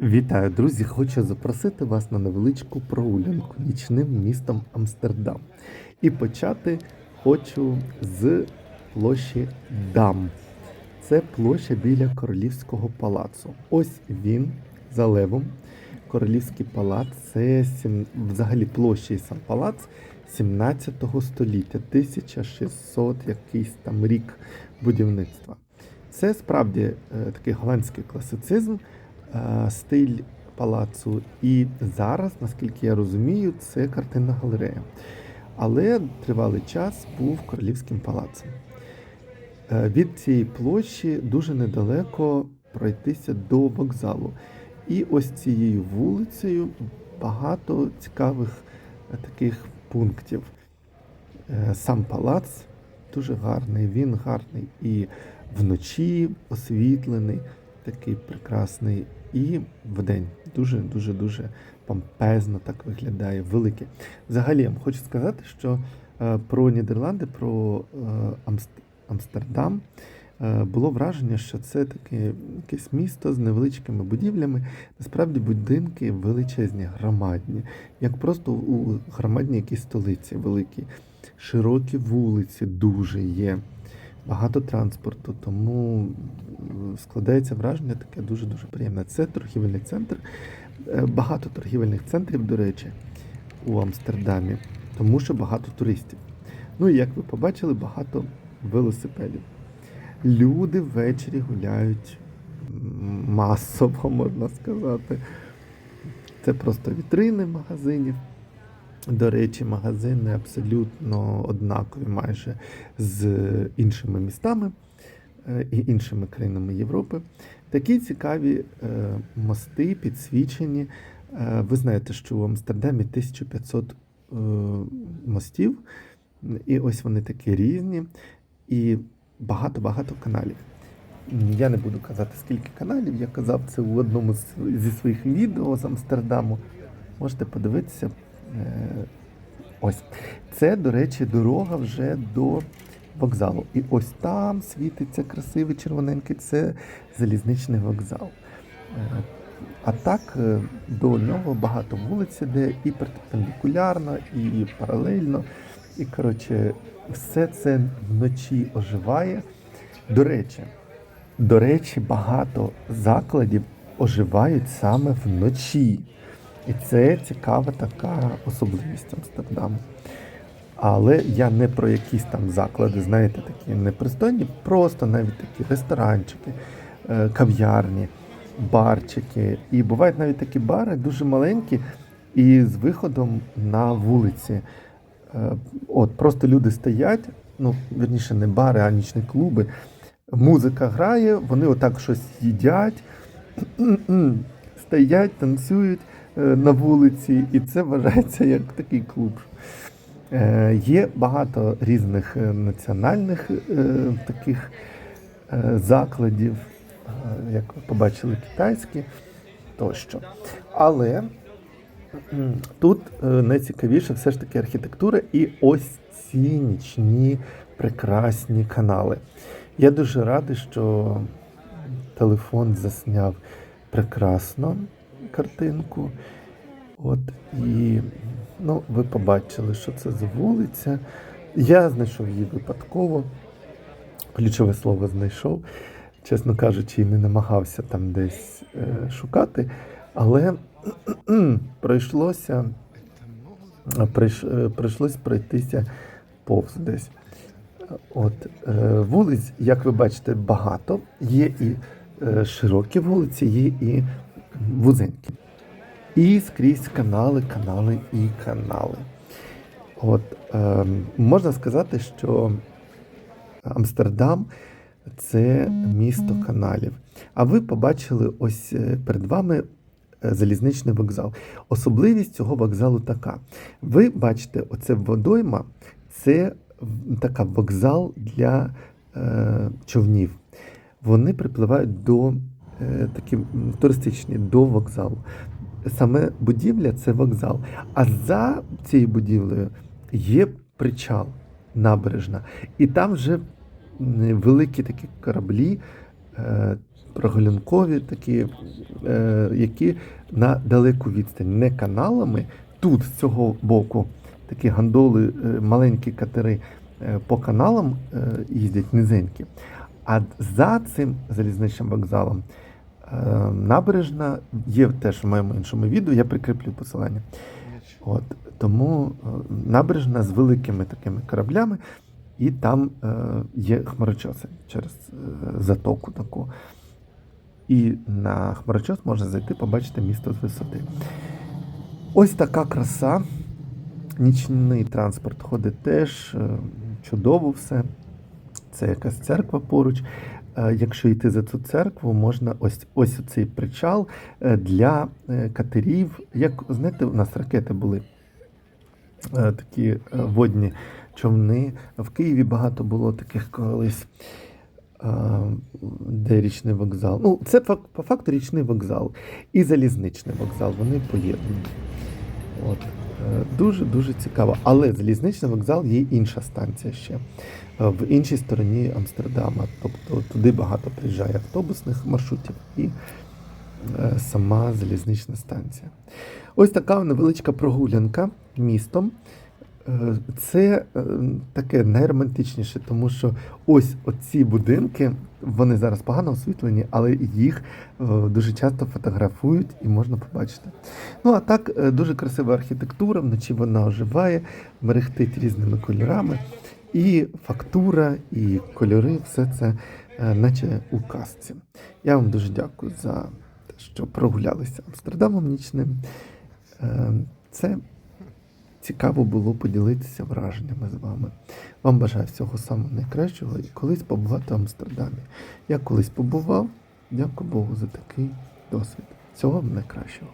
Вітаю, друзі! Хочу запросити вас на невеличку прогулянку нічним містом Амстердам. І почати хочу з площі Дам. Це площа біля Королівського палацу. Ось він за левом. Королівський палац це взагалі площа і сам палац 17 століття, 1600 якийсь там рік будівництва. Це справді е, такий голландський класицизм, стиль палацу. І зараз, наскільки я розумію, це картинна галерея. Але тривалий час був королівським палацем. Е, Від цієї площі дуже недалеко пройтися до вокзалу. І ось цією вулицею багато цікавих е, таких пунктів. Е, Сам палац дуже гарний, він гарний і вночі освітлений, такий прекрасний, і вдень дуже дуже дуже помпезно так виглядає, великий. Взагалі, я хочу сказати, що е, про Нідерланди, про е, Амст- Амстердам е, було враження, що це таке якесь місто з невеличкими будівлями. Насправді будинки величезні, громадні, як просто у громадній якійсь столиці великій. Широкі вулиці дуже є, багато транспорту, тому складається враження таке дуже-дуже приємне. Це торгівельний центр. Е, Багато торгівельних центрів, до речі, у Амстердамі, тому що багато туристів. Ну і як ви побачили, багато велосипедів. Люди ввечері гуляють масово, можна сказати. Це просто вітрини магазинів. До речі, магазини абсолютно однакові майже з іншими містами е, і іншими країнами Європи. Такі цікаві е, мости підсвічені. Е, Ви знаєте, що у Амстердамі 1500 е, мостів, і ось вони такі різні, і багато-багато каналів. Я не буду казати, скільки каналів. Я казав це у одному зі своїх відео з Амстердаму. Можете подивитися. Е, Ось. Це, до речі, дорога вже до вокзалу. І ось там світиться красивий червоненький, це залізничний вокзал. Е, А так е, до нього багато вулиць іде і перпендикулярно, і паралельно. І коротше, все це вночі оживає. До речі, до речі, багато закладів оживають саме вночі. І це цікава така особливість Амстердаму. Але я не про якісь там заклади, знаєте, такі непристойні, просто навіть такі ресторанчики, е, кав'ярні, барчики. І бувають навіть такі бари дуже маленькі і з виходом на вулиці. Е, От просто люди стоять, ну, верніше, не бари, а нічні клуби. Музика грає, вони отак щось їдять, стоять, танцюють на вулиці, і це вважається як такий клуб. Е, Є багато різних е, національних е, таких е, закладів, е, як ви побачили, китайські тощо. Але тут е, найцікавіше все ж таки архітектура і ось ці нічні прекрасні канали. Я дуже радий, що телефон засняв прекрасно картинку. От і ну, ви побачили, що це за вулиця. Я знайшов її випадково. Ключове слово знайшов. Чесно кажучи, і не намагався там десь е, шукати, але прийшлося, прийш, е, прийшлось пройтися повз десь. От, е, вулиць, як ви бачите, багато. Є і е, широкі вулиці, є і вузенькі. І скрізь канали, канали і канали. От, е, можна сказати, що Амстердам це місто каналів. А ви побачили ось е, перед вами е, залізничний вокзал. Особливість цього вокзалу така. Ви бачите, оце водойма це така вокзал для е, човнів. Вони припливають до такі туристичні до вокзалу. Саме будівля це вокзал. А за цією будівлею є причал, набережна. І там вже великі такі кораблі е, прогулянкові, такі, е, які на далеку відстань, не каналами. Тут з цього боку такі гандоли, е, маленькі катери е, по каналам е, їздять низенькі. А за цим залізничним вокзалом е, набережна є теж в моєму іншому відео, я прикріплю посилання. От, тому е, набережна з великими такими кораблями, і там е, є хмарочоси через е, затоку таку. І на хмарочос можна зайти, побачити місто з висоти. Ось така краса. Нічний транспорт ходить теж е, чудово все. Це якась церква поруч. Е, Якщо йти за цю церкву, можна ось ось цей причал е, для е, катерів. Як знаєте, у нас ракети були такі водні човни. В Києві багато було таких колись. Де річний вокзал. Ну, це по факту річний вокзал і залізничний вокзал. Вони поєднані. От. Е, Дуже дуже цікаво. Але залізничний вокзал є інша станція ще е, в іншій стороні Амстердама. Тобто туди багато приїжджає автобусних маршрутів і е, сама залізнична станція. Ось така невеличка прогулянка містом. Е, Це е, таке найромантичніше, тому що ось оці будинки, вони зараз погано освітлені, але їх е, дуже часто фотографують і можна побачити. Ну а так, дуже красива архітектура, вночі вона оживає, мерехтить різними кольорами. І фактура, і кольори, все це наче у казці. Я вам дуже дякую за те, що прогулялися Амстердамом нічним. Це цікаво було поділитися враженнями з вами. Вам бажаю всього самого найкращого і колись побувати в Амстердамі. Я колись побував. Дякую Богу за такий досвід. Всього вам найкращого.